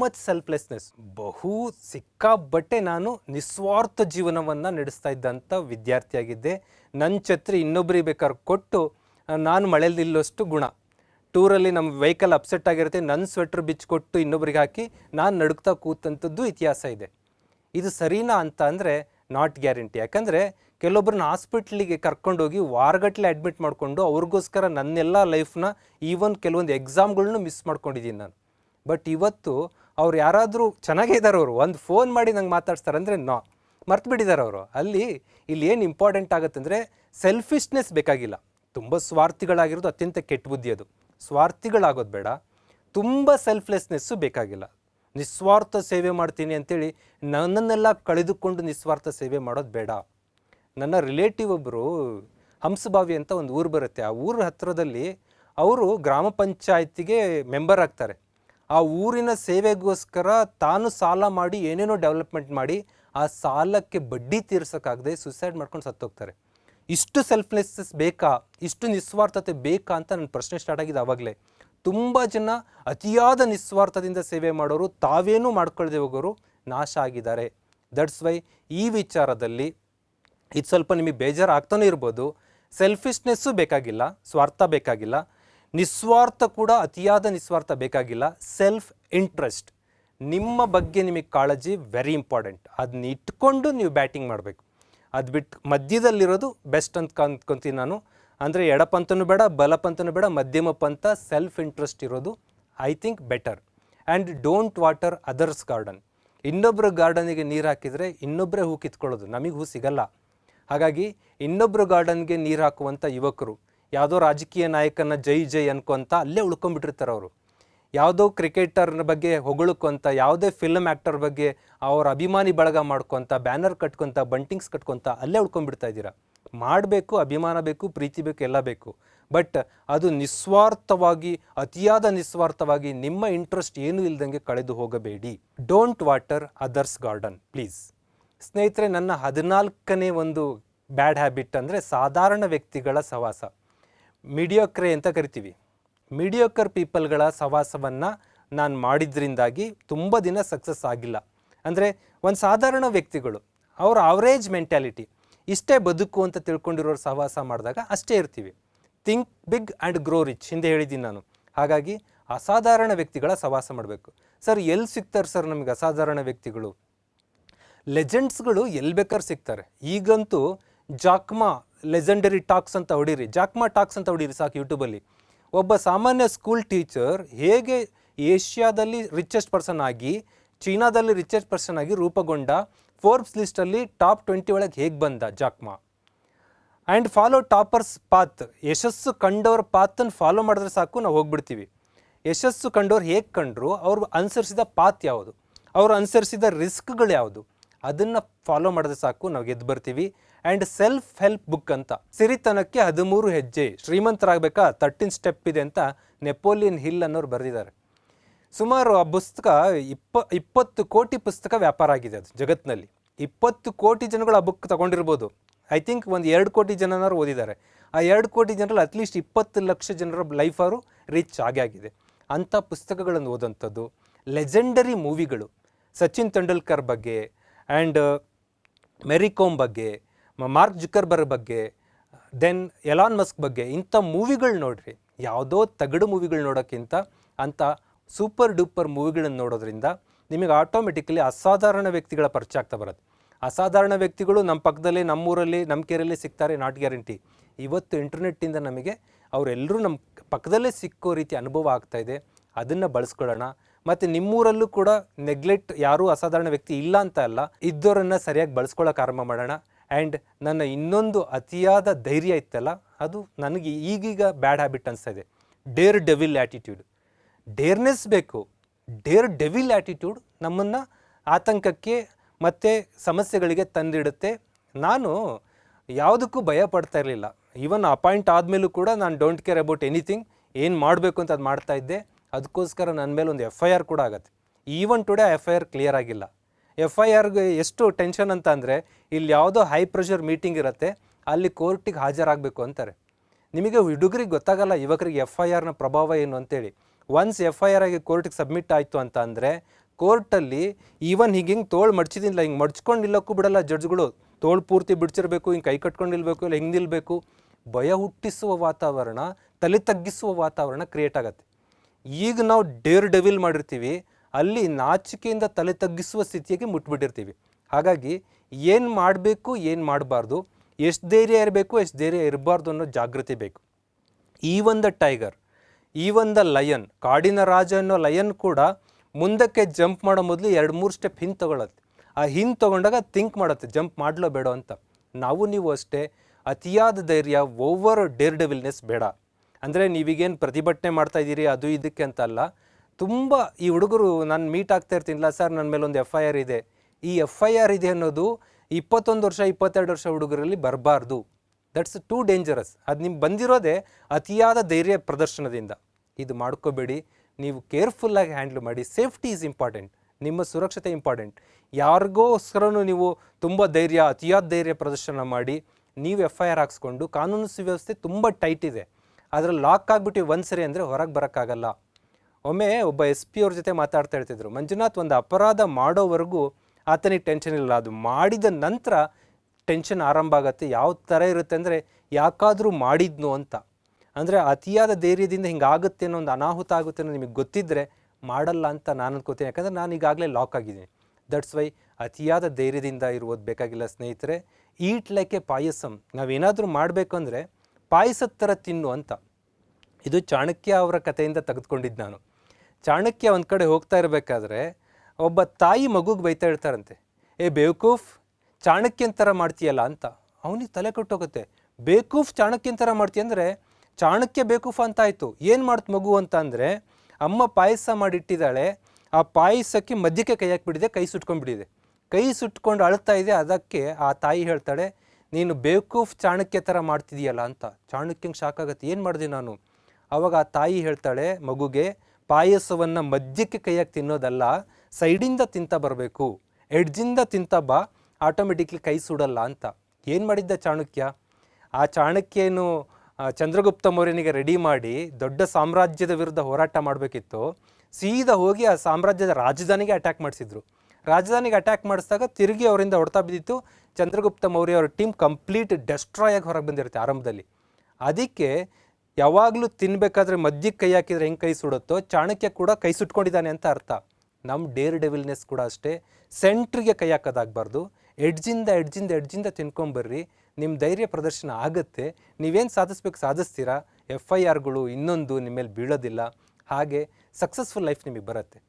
Much selflessness ಬಹು ಸಿಕ್ಕಾಬಟ್ಟೆ ನಾನು ನಿಸ್ವಾರ್ಥ ಜೀವನವನ್ನು ನಡೆಸ್ತಾ ಇದ್ದಂಥ ವಿದ್ಯಾರ್ಥಿಯಾಗಿದ್ದೆ. ನನ್ನ ಛತ್ರಿ ಇನ್ನೊಬ್ಬರಿಗೆ ಬೇಕಾದ್ರೆ ಕೊಟ್ಟು ನಾನು ಮಳೆಯಲ್ಲಿ ಗುಣ. ಟೂರಲ್ಲಿ ನಮ್ಮ ವೆಹಿಕಲ್ ಅಪ್ಸೆಟ್ ಆಗಿರುತ್ತೆ ನನ್ನ ಸ್ವೆಟ್ರ್ ಬಿಚ್ಚಿಕೊಟ್ಟು ಇನ್ನೊಬ್ರಿಗೆ ಹಾಕಿ, ನಾನು ನಡುಕ್ತಾ ಕೂತಂಥದ್ದು ಇತಿಹಾಸ ಇದೆ. ಇದು ಸರಿನಾ ಅಂತ ಅಂದರೆ ನಾಟ್ ಗ್ಯಾರಂಟಿ ಯಾಕಂದರೆ ಕೆಲವೊಬ್ಬರನ್ನ ಹಾಸ್ಪಿಟ್ಲಿಗೆ ಕರ್ಕೊಂಡೋಗಿ ವಾರಗಟ್ಟಲೆ ಅಡ್ಮಿಟ್ ಮಾಡಿಕೊಂಡು ಅವ್ರಿಗೋಸ್ಕರ ನನ್ನೆಲ್ಲ ಲೈಫ್ನ ಈವನ್ ಕೆಲವೊಂದು ಎಕ್ಸಾಮ್ಗಳನ್ನೂ ಮಿಸ್ ಮಾಡ್ಕೊಂಡಿದ್ದೀನಿ ನಾನು. ಬಟ್ ಇವತ್ತು ಅವ್ರು ಯಾರಾದರೂ ಚೆನ್ನಾಗೇ ಇದ್ದಾರೆ ಅವರು. ಒಂದು ಫೋನ್ ಮಾಡಿ ನಂಗೆ ಮಾತಾಡ್ಸ್ತಾರೆ ಅಂದರೆ ನಾ. ಮರ್ತು ಬಿಟ್ಟಿದ್ದಾರೆ ಅವರು. ಅಲ್ಲಿ ಇಲ್ಲಿ ಏನು ಇಂಪಾರ್ಟೆಂಟ್ ಆಗುತ್ತೆ ಅಂದರೆ ಸೆಲ್ಫಿಶ್ನೆಸ್ ಬೇಕಾಗಿಲ್ಲ. ತುಂಬ ಸ್ವಾರ್ಥಿಗಳಾಗಿರೋದು ಅತ್ಯಂತ ಕೆಟ್ಟ ಬುದ್ಧಿ ಅದು. ಸ್ವಾರ್ಥಿಗಳಾಗೋದು ಬೇಡ. ತುಂಬ ಸೆಲ್ಫ್ಲೆಸ್ನೆಸ್ಸು ಬೇಕಾಗಿಲ್ಲ. ನಿಸ್ವಾರ್ಥ ಸೇವೆ ಮಾಡ್ತೀನಿ ಅಂತೇಳಿ ನನ್ನನ್ನೆಲ್ಲ ಕಳೆದುಕೊಂಡು ನಿಸ್ವಾರ್ಥ ಸೇವೆ ಮಾಡೋದು ಬೇಡ. ನನ್ನ ರಿಲೇಟಿವ್ ಒಬ್ಬರು ಹಂಸಭಾವಿ ಅಂತ ಒಂದು ಊರು ಬರುತ್ತೆ. ಆ ಊರ ಹತ್ತಿರದಲ್ಲಿ ಅವರು ಗ್ರಾಮ ಪಂಚಾಯತಿಗೆ ಮೆಂಬರ್ ಆಗ್ತಾರೆ. ಆ ಊರಿನ ಸೇವೆಗೋಸ್ಕರ ತಾನು ಸಾಲ ಮಾಡಿ ಏನೇನೋ ಡೆವಲಪ್ಮೆಂಟ್ ಮಾಡಿ ಆ ಸಾಲಕ್ಕೆ ಬಡ್ಡಿ ತೀರ್ಸೋಕ್ಕಾಗದೆ ಸುಸೈಡ್ ಮಾಡ್ಕೊಂಡು ಸತ್ತೋಗ್ತಾರೆ. ಇಷ್ಟು ಸೆಲ್ಫ್ಲೆಸ್ನೆಸ್ ಬೇಕಾ? ಇಷ್ಟು ನಿಸ್ವಾರ್ಥತೆ ಬೇಕಾ ಅಂತ ನನ್ನ ಪ್ರಶ್ನೆ ಸ್ಟಾರ್ಟ್ ಆಗಿದೆ ಆವಾಗಲೇ. ತುಂಬ ಜನ ಅತಿಯಾದ ನಿಸ್ವಾರ್ಥದಿಂದ ಸೇವೆ ಮಾಡೋರು, ತಾವೇನೂ ಮಾಡ್ಕೊಳ್ಳದೆ ಹೋಗೋರು ನಾಶ ಆಗಿದ್ದಾರೆ. ದಟ್ಸ್ ವೈ ಈ ವಿಚಾರದಲ್ಲಿ ಇದು ಸ್ವಲ್ಪ ನಿಮಗೆ ಬೇಜಾರು ಆಗ್ತಾನೆ ಇರ್ಬೋದು. ಸೆಲ್ಫಿಶ್ನೆಸ್ಸು ಬೇಕಾಗಿಲ್ಲ, ಸ್ವಾರ್ಥ ಬೇಕಾಗಿಲ್ಲ. ನಿಸ್ವಾರ್ಥ ಕೂಡ ಅತಿಯಾದ ನಿಸ್ವಾರ್ಥ ಬೇಕಾಗಿಲ್ಲ. ಸೆಲ್ಫ್ ಇಂಟ್ರೆಸ್ಟ್ ನಿಮ್ಮ ಬಗ್ಗೆ ನಿಮಗೆ ಕಾಳಜಿ ವೆರಿ ಇಂಪಾರ್ಟೆಂಟ್ ಅದನ್ನ ಇಟ್ಕೊಂಡು ನೀವು ಬ್ಯಾಟಿಂಗ್ ಮಾಡಬೇಕು. ಅದು ಬಿಟ್ಟು ಮಧ್ಯದಲ್ಲಿರೋದು ಬೆಸ್ಟ್ ಅಂತ ಅಂದ್ಕೊತೀನಿ ನಾನು. ಅಂದರೆ ಎಡಪಂಥನೂ ಬೇಡ ಬಲಪಂಥನೂ ಬೇಡ, ಮಧ್ಯಮ ಪಂಥ ಸೆಲ್ಫ್ ಇಂಟ್ರೆಸ್ಟ್ ಇರೋದು I think better and don't water others garden ಇನ್ನೊಬ್ಬರ ಗಾರ್ಡನಿಗೆ ನೀರು ಹಾಕಿದರೆ ಇನ್ನೊಬ್ಬರೇ ಹೂ ಕಿತ್ಕೊಳ್ಳೋದು. ನಮಗೆ ಹೂ ಸಿಗಲ್ಲ. ಹಾಗಾಗಿ ಇನ್ನೊಬ್ಬರ ಗಾರ್ಡನ್ಗೆ ನೀರು ಹಾಕುವಂಥ ಯುವಕರು ಯಾವುದೋ ರಾಜಕೀಯ ನಾಯಕನ ಜೈ ಜೈ ಅನ್ಕೊಂತ ಅಲ್ಲೇ ಉಳ್ಕೊಂಡ್ಬಿಟ್ಟಿರ್ತಾರೆ ಅವರು. ಯಾವುದೋ ಕ್ರಿಕೆಟರ್ನ ಬಗ್ಗೆ ಹೊಗಳ್ಕೊಂತ, ಯಾವುದೇ ಫಿಲ್ಮ್ ಆ್ಯಕ್ಟರ್ ಬಗ್ಗೆ ಅವ್ರ ಅಭಿಮಾನಿ ಬಳಗ ಮಾಡ್ಕೊತ ಬ್ಯಾನರ್ ಕಟ್ಕೊತ ಬಂಟಿಂಗ್ಸ್ ಕಟ್ಕೊತ ಅಲ್ಲೇ ಉಳ್ಕೊಂಡ್ಬಿಡ್ತಾ ಇದ್ದೀರಾ. ಮಾಡಬೇಕು, ಅಭಿಮಾನ ಬೇಕು, ಪ್ರೀತಿ ಬೇಕು, ಎಲ್ಲ ಬೇಕು. ಬಟ್ ಅದು ನಿಸ್ವಾರ್ಥವಾಗಿ, ಅತಿಯಾದ ನಿಸ್ವಾರ್ಥವಾಗಿ ನಿಮ್ಮ ಇಂಟ್ರೆಸ್ಟ್ ಏನೂ ಇಲ್ದಂಗೆ ಕಳೆದು ಹೋಗಬೇಡಿ. Don't water others garden please ಸ್ನೇಹಿತರೆ, ನನ್ನ ಹದಿನಾಲ್ಕನೇ ಒಂದು ಬ್ಯಾಡ್ ಹ್ಯಾಬಿಟ್ ಅಂದರೆ ಸಾಧಾರಣ ವ್ಯಕ್ತಿಗಳ ಸವಾಸ ಮಿಡಿಯೋಕ್ರೆ ಅಂತ ಕರಿತೀವಿ. ಮಿಡಿಯೋಕರ್ ಪೀಪಲ್ಗಳ ಸವಾಸವನ್ನು ನಾನು ಮಾಡಿದ್ರಿಂದಾಗಿ ತುಂಬ ದಿನ ಸಕ್ಸಸ್ ಆಗಿಲ್ಲ. ಅಂದರೆ ಒಂದು ಸಾಧಾರಣ ವ್ಯಕ್ತಿಗಳು, ಅವ್ರ ಅವರೇಜ್ ಮೆಂಟ್ಯಾಲಿಟಿ ಇಷ್ಟೇ ಬದುಕು ಅಂತ ತಿಳ್ಕೊಂಡಿರೋರು ಸಹವಾಸ ಮಾಡಿದಾಗ ಅಷ್ಟೇ ಇರ್ತೀವಿ. Think big and grow rich ಹಿಂದೆ ಹೇಳಿದ್ದೀನಿ ನಾನು. ಹಾಗಾಗಿ ಅಸಾಧಾರಣ ವ್ಯಕ್ತಿಗಳ ಸಹವಾಸ ಮಾಡಬೇಕು. ಸರ್ ಎಲ್ಲಿ ಸಿಗ್ತಾರೆ ಸರ್ ನಮಗೆ ಅಸಾಧಾರಣ ವ್ಯಕ್ತಿಗಳು? ಲೆಜೆಂಡ್ಸ್ಗಳು ಎಲ್ಲಿ ಬೇಕಾದ್ರೆ ಸಿಗ್ತಾರೆ ಈಗಂತೂ ಜಾಕ್ಮಾ ಲೆಜೆಂಡರಿ ಟಾಕ್ಸ್ ಅಂತ ಹೊಡೀರಿ. ಜಾಕ್ಮಾ ಟಾಕ್ಸ್ ಅಂತ ಹೊಡೀರಿ ಸಾಕು ಯೂಟ್ಯೂಬಲ್ಲಿ ಒಬ್ಬ ಸಾಮಾನ್ಯ ಸ್ಕೂಲ್ ಟೀಚರ್ ಹೇಗೆ ಏಷ್ಯಾದಲ್ಲಿ ರಿಚೆಸ್ಟ್ ಪರ್ಸನ್ ಆಗಿ, ಚೀನಾದಲ್ಲಿ ರಿಚೆಸ್ಟ್ ಪರ್ಸನ್ ಆಗಿ ರೂಪುಗೊಂಡ ಫೋರ್ಬ್ಸ್ ಲಿಸ್ಟಲ್ಲಿ ಟಾಪ್ ಟ್ವೆಂಟಿ ಒಳಗೆ ಹೇಗೆ ಬಂದ Jack Ma? And follow toppers path ಯಶಸ್ಸು ಕಂಡವ್ರ ಪಾತನ್ನು ಫಾಲೋ ಮಾಡಿದ್ರೆ ಸಾಕು, ನಾವು ಹೋಗ್ಬಿಡ್ತೀವಿ. ಯಶಸ್ಸು ಕಂಡವ್ರು ಹೇಗೆ ಕಂಡ್ರು, ಅವ್ರು ಅನುಸರಿಸಿದ ಪಾತ್ ಯಾವುದು? ಅವ್ರು ಅನುಸರಿಸಿದ ರಿಸ್ಕ್ಗಳು ಯಾವುದು? ಅದನ್ನು ಫಾಲೋ ಮಾಡಿದ್ರೆ ಸಾಕು, ನಾವು ಗೆದ್ದು ಬರ್ತೀವಿ. ಆ್ಯಂಡ್ ಸೆಲ್ಫ್ ಹೆಲ್ಪ್ ಬುಕ್ ಅಂತ, ಸಿರಿತನಕ್ಕೆ ಹದಿಮೂರು ಹೆಜ್ಜೆ, ಶ್ರೀಮಂತರಾಗಬೇಕಾ ತರ್ಟೀನ್ ಸ್ಟೆಪ್ ಇದೆ ಅಂತ ನೆಪೋಲಿಯನ್ ಹಿಲ್ ಅನ್ನೋರು ಬರೆದಿದ್ದಾರೆ. ಸುಮಾರು ಆ ಪುಸ್ತಕ ಇಪ್ಪ, ಇಪ್ಪತ್ತು ಕೋಟಿ ಪುಸ್ತಕ ವ್ಯಾಪಾರ ಆಗಿದೆ ಅದು ಜಗತ್ತಿನಲ್ಲಿ ಇಪ್ಪತ್ತು ಕೋಟಿ ಜನಗಳು ಆ ಬುಕ್ ತಗೊಂಡಿರ್ಬೋದು. ಐ ಥಿಂಕ್ ಒಂದು ಎರಡು ಕೋಟಿ ಜನನಾರು ಓದಿದ್ದಾರೆ. ಆ ಎರಡು ಕೋಟಿ ಜನರಲ್ಲಿ ಅಟ್ಲೀಸ್ಟ್ ಇಪ್ಪತ್ತು ಲಕ್ಷ ಜನರ ಲೈಫ್ ಅವರು ರಿಚ್ ಆಗೇ ಆಗಿದೆ. ಅಂಥ ಪುಸ್ತಕಗಳನ್ನು ಓದೋಂಥದ್ದು ಲೆಜೆಂಡರಿ ಮೂವಿಗಳು ಸಚಿನ್ ತೆಂಡೂಲ್ಕರ್ ಬಗ್ಗೆ ಆ್ಯಂಡ್ ಮೆರಿಕೋಮ್ ಬಗ್ಗೆ ಮಾರ್ಕ್ ಜುಕರ್ಬರ್ ಬಗ್ಗೆ ದೆನ್ ಎಲಾನ್ ಮಸ್ಕ್ ಬಗ್ಗೆ ಇಂಥ ಮೂವಿಗಳು ನೋಡ್ರಿ. ಯಾವುದೋ ತಗಡು ಮೂವಿಗಳು ನೋಡೋಕ್ಕಿಂತ ಅಂಥ ಸೂಪರ್ ಡೂಪರ್ ಮೂವಿಗಳನ್ನು ನೋಡೋದ್ರಿಂದ ನಿಮಗೆ ಆಟೋಮೆಟಿಕಲಿ ಅಸಾಧಾರಣ ವ್ಯಕ್ತಿಗಳ ಪರಿಚಯ ಆಗ್ತಾ ಬರುತ್ತೆ. ಅಸಾಧಾರಣ ವ್ಯಕ್ತಿಗಳು ನಮ್ಮ ಪಕ್ಕದಲ್ಲಿ, ನಮ್ಮೂರಲ್ಲಿ, ನಮ್ಮ ಕೆರೆಯಲ್ಲಿ ಸಿಗ್ತಾರೆ ನಾಟ್ ಗ್ಯಾರಂಟಿ ಇವತ್ತು ಇಂಟರ್ನೆಟ್ಟಿಂದ ನಮಗೆ ಅವರೆಲ್ಲರೂ ನಮ್ಮ ಪಕ್ಕದಲ್ಲೇ ಸಿಕ್ಕೋ ರೀತಿ ಅನುಭವ ಆಗ್ತಾ ಇದೆ. ಅದನ್ನು ಬಳಸ್ಕೊಳ್ಳೋಣ. ಮತ್ತು ನಿಮ್ಮೂರಲ್ಲೂ ಕೂಡ ನೆಗ್ಲೆಕ್ಟ್ ಯಾರೂ ಅಸಾಧಾರಣ ವ್ಯಕ್ತಿ ಇಲ್ಲ ಅಂತ ಅಲ್ಲ ಇದ್ದವರನ್ನು ಸರಿಯಾಗಿ ಬಳಸ್ಕೊಳ್ಳೋಕೆ ಆರಂಭ ಮಾಡೋಣ. ಆ್ಯಂಡ್ ನನ್ನ ಇನ್ನೊಂದು ಅತಿಯಾದ ಧೈರ್ಯ ಇತ್ತಲ್ಲ, ಅದು ನನಗೆ ಈಗೀಗ ಬ್ಯಾಡ್ ಹ್ಯಾಬಿಟ್ ಅನಿಸ್ತಾ ಇದೆ. ಡೇರ್ ಡೆವಿಲ್ ಆ್ಯಟಿಟ್ಯೂಡ್ ಡೇರ್ನೆಸ್ ಬೇಕು. ಡೇರ್ ಡೆವಿಲ್ ಆ್ಯಟಿಟ್ಯೂಡ್ ನಮ್ಮನ್ನು ಆತಂಕಕ್ಕೆ ಮತ್ತು ಸಮಸ್ಯೆಗಳಿಗೆ ತಂದಿಡುತ್ತೆ. ನಾನು ಯಾವುದಕ್ಕೂ ಭಯ ಪಡ್ತಾ ಇರಲಿಲ್ಲ. ಈವನ್ ಅಪಾಯಿಂಟ್ ಆದಮೇಲೂ ಕೂಡ ನಾನು ಡೋಂಟ್ ಕೇರ್ ಅಬೌಟ್ ಎನಿಥಿಂಗ್ ಏನು ಮಾಡಬೇಕು ಅಂತ ಅದು ಮಾಡ್ತಾ ಇದ್ದೆ. ಅದಕ್ಕೋಸ್ಕರ ನನ್ನ ಮೇಲೆ ಒಂದು ಎಫ್ ಐ ಆರ್ ಕೂಡ ಆಗುತ್ತೆ. Even today F I R clear ಆಗಿಲ್ಲ. ಎಫ್ ಐ ಆರ್ಗೆ ಎಷ್ಟು ಟೆನ್ಷನ್ ಅಂತ ಅಂದರೆ, ಇಲ್ಲಿ ಯಾವುದೋ ಹೈ ಪ್ರೆಷರ್ ಮೀಟಿಂಗ್ ಇರುತ್ತೆ, ಅಲ್ಲಿ ಕೋರ್ಟಿಗೆ ಹಾಜರಾಗಬೇಕು ಅಂತಾರೆ. ನಿಮಗೆ ಹುಡುಗರಿಗೆ ಗೊತ್ತಾಗಲ್ಲ ಯುವಕರಿಗೆ ಎಫ್ ಐ ಆರ್ನ ಪ್ರಭಾವ ಏನು ಅಂತೇಳಿ. ಒನ್ಸ್ ಎಫ್ ಐ ಆರ್ ಆಗಿ ಕೋರ್ಟಿಗೆ ಸಬ್ಮಿಟ್ ಆಯಿತು ಅಂತ ಅಂದರೆ ಕೋರ್ಟಲ್ಲಿ ಈವನ್ ಹಿಂಗೆ ಹಿಂಗೆ ತೋಳು ಮಡ್ಚಿದಿಲ್ಲ ಹಿಂಗೆ ಮಡ್ಚ್ಕೊಂಡು ನಿಲ್ಲೋಕ್ಕೂ ಬಿಡಲ್ಲ ಜಡ್ಜ್ಗಳು. ತೋಳು ಪೂರ್ತಿ ಬಿಡ್ಸಿರ್ಬೇಕು, ಹಿಂಗೆ ಕೈ ಕಟ್ಕೊಂಡು ನಿಲ್ಬೇಕು, ಇಲ್ಲ ಹಿಂಗೆ ನಿಲ್ಬೇಕು. ಭಯ ಹುಟ್ಟಿಸುವ ವಾತಾವರಣ, ತಲೆ ತಗ್ಗಿಸುವ ವಾತಾವರಣ ಕ್ರಿಯೇಟ್ ಆಗತ್ತೆ. ಈಗ ನಾವು ಡೇರ್ ಡೆವಿಲ್ ಮಾಡಿರ್ತೀವಿ, ಅಲ್ಲಿ ನಾಚಿಕೆಯಿಂದ ತಲೆ ತಗ್ಗಿಸುವ ಸ್ಥಿತಿಗೆ ಮುಟ್ಬಿಟ್ಟಿರ್ತೀವಿ. ಹಾಗಾಗಿ ಏನು ಮಾಡಬೇಕು, ಏನು ಮಾಡಬಾರ್ದು, ಎಷ್ಟು ಧೈರ್ಯ ಇರಬೇಕು, ಎಷ್ಟು ಧೈರ್ಯ ಇರಬಾರ್ದು ಅನ್ನೋ ಜಾಗೃತಿ ಬೇಕು. ಈ ಒಂದು ಟೈಗರ್, ಈ ಒಂದು ಲಯನ್, ಕಾಡಿನ ರಾಜ ಅನ್ನೋ ಲಯನ್ ಕೂಡ ಮುಂದಕ್ಕೆ ಜಂಪ್ ಮಾಡೋ ಮೊದಲು ಎರಡು ಮೂರು ಸ್ಟೆಪ್ ಹಿಂದೆ ತೊಗೊಳತ್ತೆ. ಆ ಹಿಂದೆ ತಗೊಂಡಾಗ ಥಿಂಕ್ ಮಾಡುತ್ತೆ, ಜಂಪ್ ಮಾಡಲೋ ಬೇಡ ಅಂತ. ನಾವು ನೀವು ಅಷ್ಟೇ ಅತಿಯಾದ ಧೈರ್ಯ, ಓವರ್ ಡೇರ್ ಡೆವಿಲ್ನೆಸ್ ಬೇಡ. ಅಂದರೆ ನೀವೀಗೇನು ಪ್ರತಿಭಟನೆ ಮಾಡ್ತಾ ಇದ್ದೀರಿ, ಅದು ಇದಕ್ಕೆ ಅಂತ ಅಲ್ಲ ತುಂಬ ಈ ಹುಡುಗರು ನಾನು ಮೀಟ್ ಆಗ್ತಾ ಇರ್ತೀನಿಲ್ಲ ಸರ್ ನನ್ನ ಮೇಲೆ ಒಂದು ಎಫ್ ಐ ಆರ್ ಇದೆ. ಈ ಎಫ್ ಐ ಆರ್ ಇದೆ ಅನ್ನೋದು ಇಪ್ಪತ್ತೊಂದು ವರ್ಷ, ಇಪ್ಪತ್ತೆರಡು ವರ್ಷ ಹುಡುಗರಲ್ಲಿ ಬರಬಾರ್ದು. ದಟ್ಸ್ ಟೂ ಡೇಂಜರಸ್ ಅದು ನಿಮ್ಗೆ ಬಂದಿರೋದೇ ಅತಿಯಾದ ಧೈರ್ಯ ಪ್ರದರ್ಶನದಿಂದ. ಇದು ಮಾಡ್ಕೋಬೇಡಿ. ನೀವು ಕೇರ್ಫುಲ್ಲಾಗಿ ಹ್ಯಾಂಡ್ಲ್ ಮಾಡಿ. ಸೇಫ್ಟಿ ಈಸ್ ಇಂಪಾರ್ಟೆಂಟ್ ನಿಮ್ಮ ಸುರಕ್ಷತೆ ಇಂಪಾರ್ಟೆಂಟ್ ಯಾರಿಗೋಸ್ಕರನೂ ನೀವು ತುಂಬ ಧೈರ್ಯ, ಅತಿಯಾದ ಧೈರ್ಯ ಪ್ರದರ್ಶನ ಮಾಡಿ. ನೀವು ಎಫ್ ಐ ಆರ್ ಹಾಕ್ಸ್ಕೊಂಡು, ಕಾನೂನು ಸುವ್ಯವಸ್ಥೆ ತುಂಬ ಟೈಟ್ ಇದೆ. ಅದರಲ್ಲಿ ಲಾಕ್ ಆಗಿಬಿಟ್ಟು ಒಂದು ಸರಿ ಅಂದರೆ ಹೊರಗೆ ಬರೋಕ್ಕಾಗಲ್ಲ. ಒಮ್ಮೆ ಒಬ್ಬ ಎಸ್ ಪಿ ಅವ್ರ ಜೊತೆ ಮಾತಾಡ್ತಾ ಇರ್ತಿದ್ರು ಮಂಜುನಾಥ್, ಒಂದು ಅಪರಾಧ ಮಾಡೋವರೆಗೂ ಆತನಿಗೆ ಟೆನ್ಷನ್ ಇಲ್ಲ. ಅದು ಮಾಡಿದ ನಂತರ ಟೆನ್ಷನ್ ಆರಂಭ ಆಗುತ್ತೆ. ಯಾವ ಥರ ಇರುತ್ತೆ ಅಂದರೆ ಯಾಕಾದರೂ ಮಾಡಿದ್ನು ಅಂತ. ಅಂದರೆ ಅತಿಯಾದ ಧೈರ್ಯದಿಂದ ಹಿಂಗಾಗುತ್ತೆ ಅನ್ನೋ ಒಂದು ಅನಾಹುತ ಆಗುತ್ತೆ ಅನ್ನೋ ನಿಮಗೆ ಗೊತ್ತಿದ್ದರೆ ಮಾಡಲ್ಲ ಅಂತ ನಾನು ಅನ್ಕೋತೀನಿ. ಯಾಕಂದರೆ ನಾನು ಈಗಾಗಲೇ ಲಾಕ್ ಆಗಿದ್ದೀನಿ. ದಟ್ಸ್ ವೈ ಅತಿಯಾದ ಧೈರ್ಯದಿಂದ ಇರುವುದು ಬೇಕಾಗಿಲ್ಲ ಸ್ನೇಹಿತರೆ. Eat like a payasam. ನಾವೇನಾದರೂ ಮಾಡಬೇಕು ಅಂದರೆ ಪಾಯಸದ ಥರ ತಿನ್ನು ಅಂತ. ಇದು ಚಾಣಕ್ಯ ಅವರ ಕಥೆಯಿಂದ ತೆಗೆದುಕೊಂಡಿದ್ದು ನಾನು. ಚಾಣಕ್ಯ ಒಂದು ಕಡೆ ಹೋಗ್ತಾ ಇರಬೇಕಾದ್ರೆ ಒಬ್ಬ ತಾಯಿ ಮಗುಗೆ ಬೈತಾ ಇರ್ತಾರಂತೆ. ಏ, ಬೇವಕೂಫ್, ಚಾಣಕ್ಯನ ಥರ ಮಾಡ್ತೀಯಲ್ಲ ಅಂತ. ಅವನಿಗೆ ತಲೆ ಕೊಟ್ಟೋಗುತ್ತೆ. ಬೇಕೂಫ್ ಚಾಣಕ್ಯನ ಥರ ಮಾಡ್ತೀಯ? ಅಂದರೆ, ಚಾಣಕ್ಯ ಬೇಕೂಫ್ ಅಂತ ಆಯಿತು. ಏನು ಮಾಡ್ತು ಮಗು ಅಂತ ಅಂದರೆ, ಅಮ್ಮ ಪಾಯಸ ಮಾಡಿಟ್ಟಿದ್ದಾಳೆ. ಆ ಪಾಯಸಕ್ಕೆ ಮಧ್ಯಕ್ಕೆ ಕೈ ಹಾಕಿಬಿಟ್ಟಿದೆ, ಕೈ ಸುಟ್ಕೊಂಡ್ಬಿಟ್ಟಿದೆ. ಕೈ ಸುಟ್ಕೊಂಡು ಅಳ್ತಾ ಇದೆ, ಅದಕ್ಕೆ ಆ ತಾಯಿ ಹೇಳ್ತಾಳೆ ನೀನು ಬೇಕೂಫ್ ಚಾಣಕ್ಯ ಥರ ಮಾಡ್ತಿದೀಯಲ್ಲ ಅಂತ. ಚಾಣಕ್ಯಂಗೆ ಶಾಕ್ ಆಗುತ್ತೆ. ಏನು ಮಾಡಿದೆ ನಾನು? ಅವಾಗ ಆ ತಾಯಿ ಹೇಳ್ತಾಳೆ, ಮಗುಗೆ, ಪಾಯಸವನ್ನು ಮಧ್ಯಕ್ಕೆ ಕೈಯಾಗಿ ತಿನ್ನೋದಲ್ಲ, ಸೈಡಿಂದ ತಿಂತ ಬರಬೇಕು, ಎಡ್ಜಿಂದ ತಿಂತ ಬಾ, ಆಟೋಮೆಟಿಕ್ಲಿ ಕೈ ಸುಡಲ್ಲ ಅಂತ. ಏನು ಮಾಡಿದ್ದ ಚಾಣಕ್ಯ? ಆ ಚಾಣಕ್ಯನು ಚಂದ್ರಗುಪ್ತ ಮೌರ್ಯನಿಗೆ ರೆಡಿ ಮಾಡಿ ದೊಡ್ಡ ಸಾಮ್ರಾಜ್ಯದ ವಿರುದ್ಧ ಹೋರಾಟ ಮಾಡಬೇಕಿತ್ತು. ಸೀದಾ ಹೋಗಿ ಆ ಸಾಮ್ರಾಜ್ಯದ ರಾಜಧಾನಿಗೆ ಅಟ್ಯಾಕ್ ಮಾಡಿಸಿದ್ರು. ರಾಜಧಾನಿಗೆ ಅಟ್ಯಾಕ್ ಮಾಡಿಸಿದಾಗ ತಿರುಗಿ ಅವರಿಂದ ಹೊಡ್ತಾ ಬಿದ್ದಿತ್ತು. ಚಂದ್ರಗುಪ್ತ ಮೌರ್ಯ ಅವರ ಟೀಮ್ ಕಂಪ್ಲೀಟ್ ಡೆಸ್ಟ್ರಾಯ್ ಆಗಿ ಹೊರಗೆ ಬಂದಿರುತ್ತೆ ಆರಂಭದಲ್ಲಿ. ಅದಕ್ಕೆ ಯಾವಾಗಲೂ ತಿನ್ಬೇಕಾದ್ರೆ ಮಧ್ಯಕ್ಕೆ ಕೈ ಹಾಕಿದ್ರೆ ಹೆಂಗೆ ಕೈ ಸುಡುತ್ತೋ, ಚಾಣಕ್ಯ ಕೂಡ ಕೈ ಸುಟ್ಕೊಂಡಿದ್ದಾನೆ ಅಂತ ಅರ್ಥ. ನಮ್ಮ ಡೇರ್ ಡೆವಿಲ್ನೆಸ್ ಕೂಡ ಅಷ್ಟೇ. ಸೆಂಟ್ರಿಗೆ ಕೈ ಹಾಕೋದಾಗಬಾರ್ದು. ಎಡ್ಜಿಂದ ಎಡ್ಜಿಂದ ಎಡ್ಜಿಂದ ತಿನ್ಕೊಂಬರ್ರಿ ನಿಮ್ಮ ಧೈರ್ಯ ಪ್ರದರ್ಶನ ಆಗುತ್ತೆ. ನೀವೇನು ಸಾಧಿಸ್ಬೇಕು ಸಾಧಿಸ್ತೀರಾ? ಎಫ್ ಐ ಆರ್ಗಳು ಇನ್ನೊಂದು ನಿಮ್ಮ ಮೇಲೆ ಬೀಳೋದಿಲ್ಲ. ಹಾಗೆ ಸಕ್ಸಸ್ಫುಲ್ ಲೈಫ್ ನಿಮಗೆ ಬರುತ್ತೆ.